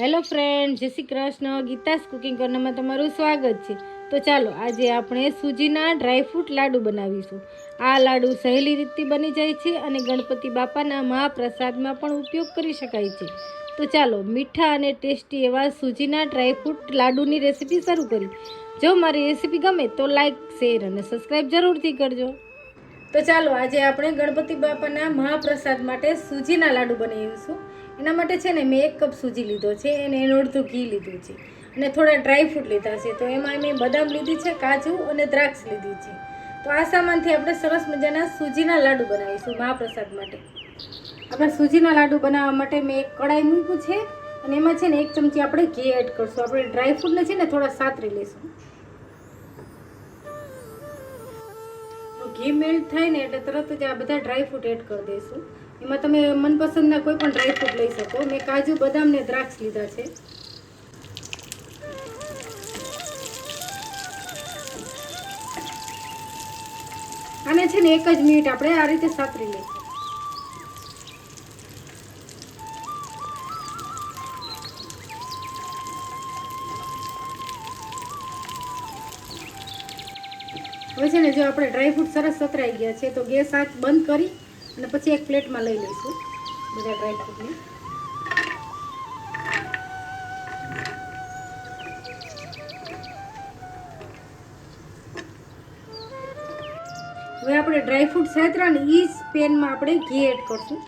Hello friend, જય Shri Krishna. Geeta's cooking કોર્નરમાં તમારું સ્વાગત છે. તો ચાલો, આજે આપણે સૂજીના ડ્રાયફ્રૂટ લાડુ બનાવીશું. આ લાડુ સહેલી રીતથી બની જાય છે અને ગણપતિ બાપાના મહાપ્રસાદમાં પણ ઉપયોગ કરી શકાય છે. તો ચાલો, મીઠા અને ટેસ્ટી એવા સૂજીના ડ્રાયફ્રૂટ લાડુની રેસીપી શરૂ કરી. જો મારી રેસીપી ગમે તો લાઈક, શેર અને સબસ્ક્રાઈબ જરૂરથી કરજો. તો ચાલો આજે આપણે ગણપતિ બાપાના મહાપ્રસાદ માટે સૂજીના લાડુ બનાવીશું. એના માટે છે ને મેં એક કપ સૂજી લીધો છે અને એનું અડધું ઘી લીધું છે અને થોડા ડ્રાય ફ્રૂટ લીધા છે. તો એમાં મેં બદામ લીધી છે, કાજુ અને દ્રાક્ષ લીધી છે. તો આ સામાનથી આપણે સરસ મજાના સૂજીના લાડુ બનાવીશું મહાપ્રસાદ માટે. આપણે સૂજીના લાડુ બનાવવા માટે મેં એક કડાઈ મૂક્યું છે અને એમાં છે ને એક ચમચી આપણે ઘી એડ કરશું. આપણે ડ્રાય ફ્રૂટને છે ને થોડા સાતરી લઈશું. ઘી મેલ્ટ થાય ને એટલે તરત જ આ બધા ડ્રાયફ્રૂટ એડ કરી દઈશું. એમાં તમે મનપસંદના કોઈ પણ ડ્રાયફ્રૂટ લઈ શકો. મેં કાજુ, બદામ ને દ્રાક્ષ લીધા છે. આને છે ને એક જ મિનિટ આપણે આ રીતે સાતરી લઈશું. હવે છે ને જો આપણે ડ્રાયફ્રૂટ સરસ સતરાઈ ગયા છે, તો ગેસ આંચ બંધ કરી અને પછી એક પ્લેટમાં લઈ લઈશું બધા ડ્રાયફ્રૂટને હવે આપણે ડ્રાયફ્રૂટ સાતરા ને એ પેનમાં આપણે ઘી એડ કરશું.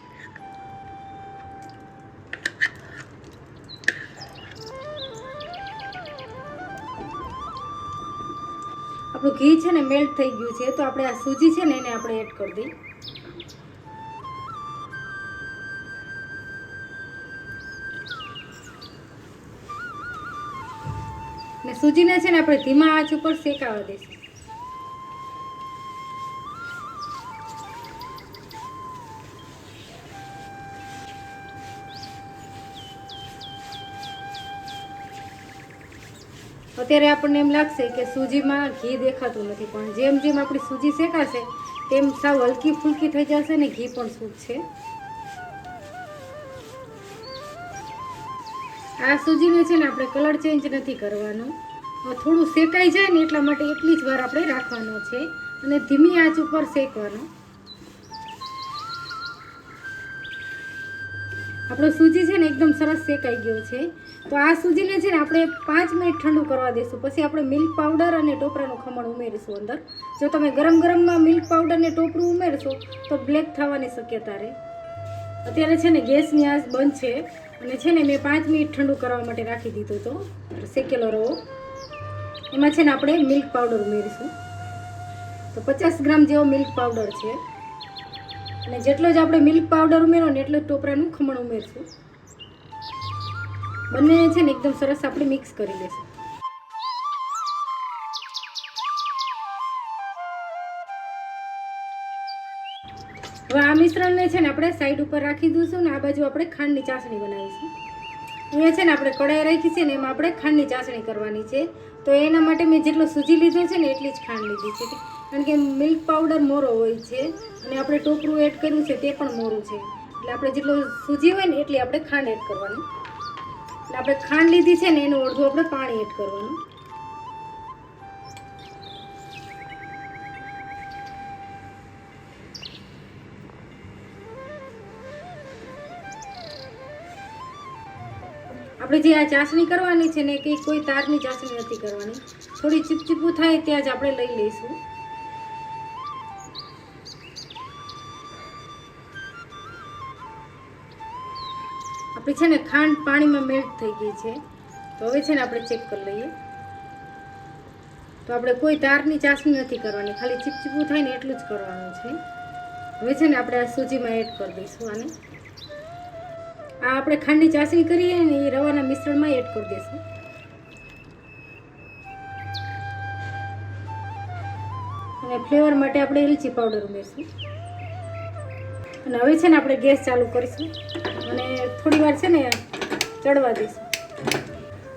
આપણું ઘી છે ને મેલ્ટ થઈ ગયું છે, તો આપણે આ સૂજી છે ને એને આપણે એડ કરી દઈએ. ને સૂજીને છે ને આપણે ધીમા આંચ ઉપર શેકાવા દઈશું અત્યારે આપણને એમ લાગશે કે સૂજીમાં ઘી દેખાતું નથી, પણ જેમ જેમ આપણી સૂજી શેકાશે, તેમ સાવ હલકી ફૂલકી થઈ જશે ને ઘી પણ છે આ સૂજીને છે ને આપણે કલર ચેન્જ નથી કરવાનો. થોડું શેકાઈ જાય ને એટલા માટે એટલી જ વાર આપણે રાખવાનો છે અને ધીમી આંચ ઉપર શેકવાનો. આપણો સૂજી છે ને એકદમ સરસ શેકાઈ ગયો છે. તો આ સૂજીને છે ને આપણે પાંચ મિનિટ ઠંડુ કરવા દઈશું પછી આપણે મિલ્ક પાવડર અને ટોપરાનું ખમણ ઉમેરીશું અંદર. જો તમે ગરમ ગરમમાં મિલ્ક પાવડર ને ટોપરું ઉમેરશો, તો બ્લેક થવાની શક્યતા રહે. અત્યારે છે ને ગેસની આંચ બંધ છે. અને છે ને મેં પાંચ મિનિટ ઠંડુ કરવા માટે રાખી દીધો હતો શેકેલો રવો એમાં છે ને આપણે મિલ્ક પાવડર ઉમેરીશું. તો પચાસ ગ્રામ જેવો મિલ્ક પાવડર છે. અને જેટલો જ આપણે મિલ્ક પાવડર ઉમેરો ને એટલું જ ટોપરાનું ખમણ ઉમેરશું. બંને છે ને એકદમ સરસ આપણે મિક્સ કરી લેશું. હવે આ મિશ્રણને છે ને આપણે સાઈડ ઉપર રાખી દઈશું ને આ બાજુ આપણે ખાંડની ચાસણી બનાવીશું. અહીંયા છે ને આપણે કડાઈ રાખી છે ને એમાં આપણે ખાંડની ચાસણી કરવાની છે. તો એના માટે મેં જેટલો સૂજી લીધો છે ને એટલી જ ખાંડ લીધી છે. કારણ કે મિલ્ક પાવડર મોરો હોય છે અને આપણે ટોપરું એડ કર્યું છે તે પણ મોરું છે. એટલે આપણે જેટલો સૂજી હોય ને એટલી આપણે ખાંડ એડ કરવાની. એટલે આપણે ખાંડ લીધી છે ને એનું અડધું આપણે પાણી એડ કરવાનું. આપણે જે આ ચાસણી કરવાની છે ને કે કોઈ તારની ચાસણી નથી કરવાની. થોડી ચીપચીપું થાય ત્યાં જ આપણે લઈ લઈશું. આપણી છે ને ખાંડ પાણીમાં મેલ્ટ થઈ ગઈ છે. તો હવે છે ને આપણે ચેક કરી લઈએ. તો આપણે કોઈ તારની ચાસણી નથી કરવાની. ખાલી ચીપચીપું થાય ને એટલું જ કરવાનું છે. હવે છે ને આપણે આ સૂજીમાં એડ કરી દઈશું આને. આ આપણે ખાંડની ચાસણી કરીએ ને એ રવાના મિશ્રણમાં એડ કરી દઈશું. અને ફ્લેવર માટે આપણે એલચી પાવડર ઉમેરશું. અને હવે છે ને આપણે ગેસ ચાલુ કરીશું. અને થોડી વાર છે ને ચડવા દઈશું.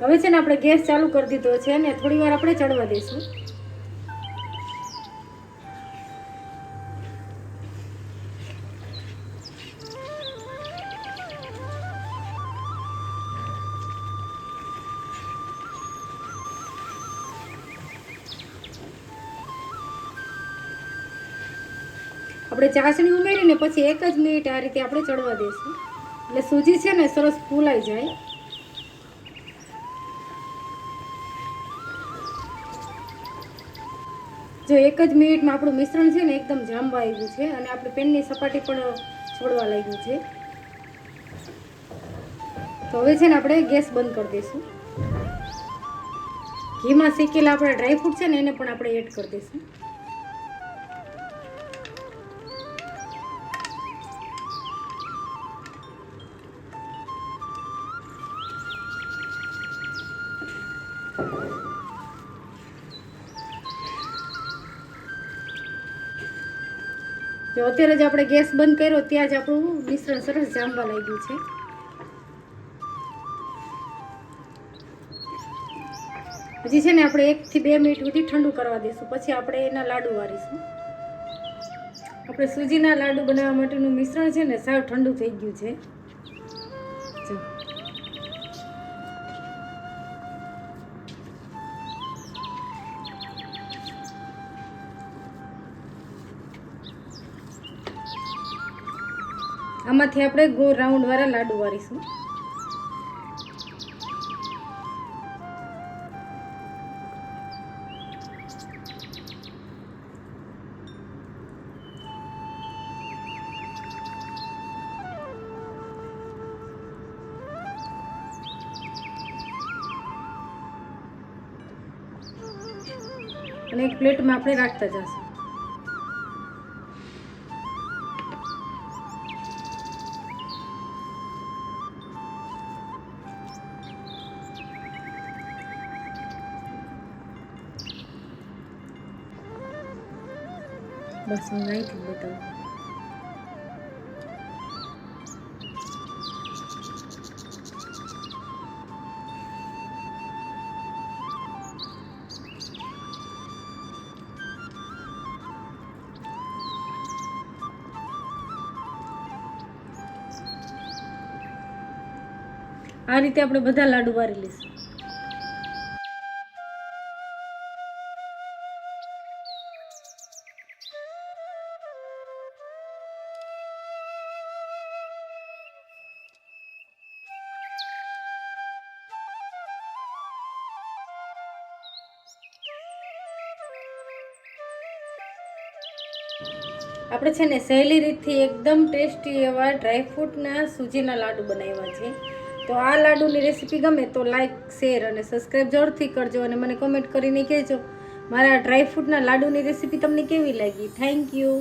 હવે છે ને આપણે ગેસ ચાલુ કરી દીધો છે અને થોડી વાર આપણે ચડવા દઈશું. આપણે ચાસણી ઉમેરીને પછી એક જ મિનિટ આ રીતે આપણે ચડવા દઈશું. એટલે સૂજી છે ને, સરસ ફૂલાઈ જાય. જો એક જ મિનિટમાં આપણું મિશ્રણ છે ને એકદમ જામવા આવ્યું છે અને આપણે પેનની સપાટી પણ છોડવા લાગ્યું છે. તો હવે છે ને આપણે ગેસ બંધ કરી દઈશું. ઘીમાં શેકેલા આપણા ડ્રાયફ્રૂટ છે ને, એને પણ આપણે એડ કરી દઈશું. જો અત્યારે જ આપણે ગેસ બંધ કર્યો, ત્યાં જ આપણું મિશ્રણ સરસ જામવા લાગ્યું છે. હજી છે ને આપણે એકથી બે મિનિટ સુધી ઠંડુ કરવા દઈશું પછી આપણે એના લાડુ વારીશું. આપણે સૂજીના લાડુ બનાવવા માટેનું મિશ્રણ છે ને, સાવ ઠંડુ થઈ ગયું છે. આમાંથી આપણે ગોળ રાઉન્ડ વાળા લાડુ વારીશું અને એક પ્લેટમાં આપણે રાખતા જશું. બસ હું અહીંથી બતાવું આ રીતે આપણે બધા લાડુ વારી લઈશું આપણે છે ને સહેલી રીતથી એકદમ ટેસ્ટી એવા ડ્રાયફ્રૂટના સૂજીના લાડુ બનાવ્યા છે. તો આ લાડુની રેસીપી ગમે તો લાઈક શેર અને સબસ્ક્રાઈબ જરૂરથી કરજો અને મને કોમેન્ટ કરીને કહેજો, મારા ડ્રાયફ્રૂટના લાડુની રેસીપી તમને કેવી લાગી? Thank you